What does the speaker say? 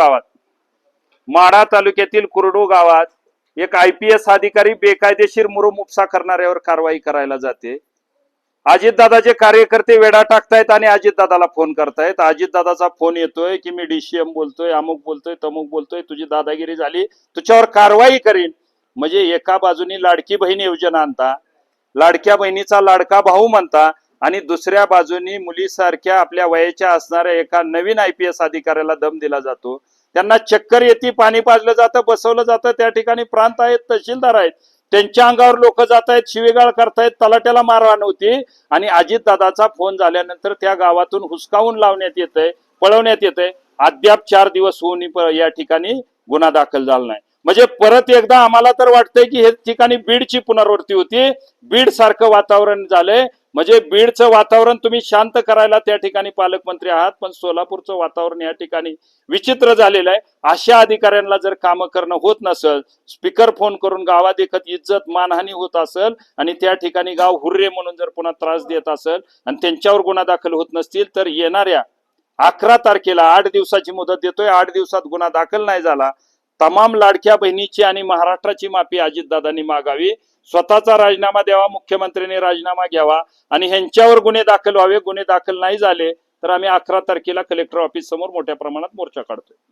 गावात. माढा तालुक्यातील कुरडू गावात एक आय पी एस अधिकारी बेकायदेशीर मुरुम उपसा करणाऱ्यावर कारवाई करायला जाते. अजितदादाचे कार्यकर्ते वेडा टाकतायत आणि अजितदादाला फोन करतायत. अजितदादाचा फोन येतोय की मी डीसीएम बोलतोय अमुक बोलतोय तमुक बोलतोय तुझी दादागिरी झाली तुझ्यावर कारवाई करीन. म्हणजे एका बाजूनी लाडकी बहीण योजना आणता लाडक्या बहिणीचा लाडका भाऊ म्हणता आणि दुसऱ्या बाजूनी मुलीसारख्या आपल्या वयाच्या असणाऱ्या एका नवीन आय पी एस अधिकाऱ्याला दम दिला जातो. त्यांना चक्कर येते पाणी पाजलं जातं बसवलं जातं त्या ठिकाणी प्रांत आहेत तहसीलदार आहेत. त्यांच्या अंगावर लोक जात आहेत शिवेगाळ करतायत तलाट्याला मारहाण होती आणि अजितदादाचा फोन झाल्यानंतर त्या गावातून हुसकावून लावण्यात येतंय पळवण्यात येतंय. अद्याप चार दिवस होऊन या ठिकाणी गुन्हा दाखल झाला नाही. म्हणजे परत एकदा आम्हाला तर वाटतंय की हे ठिकाणी बीडची पुनरावृत्ती होती. बीड सारखं वातावरण झालंय. म्हणजे बीडचं वातावरण तुम्ही शांत करायला त्या ठिकाणी पालकमंत्री आहात पण सोलापूरचं वातावरण या ठिकाणी विचित्र झालेलं आहे. अशा अधिकाऱ्यांना जर कामं करणं होत नसेल स्पीकर फोन करून गावात एकत इज्जत मानहानी होत असेल आणि त्या ठिकाणी गाव हुर्रे म्हणून जर पुन्हा त्रास देत असेल आणि त्यांच्यावर गुन्हा दाखल होत नसतील तर येणाऱ्या अकरा तारखेला आठ दिवसाची मुदत देतोय. आठ दिवसात गुन्हा दाखल नाही झाला तमाम लाडक्या बहिणीची आणि महाराष्ट्राची माफी अजितदादांनी मागावी. स्वतःचा राजीनामा द्यावा मुख्यमंत्र्यांनी राजीनामा घ्यावा आणि ह्यांच्यावर गुन्हे दाखल व्हावे. गुन्हे दाखल नाही झाले तर आम्ही अकरा तारखेला कलेक्टर ऑफिस समोर मोठ्या प्रमाणात मोर्चा काढतोय.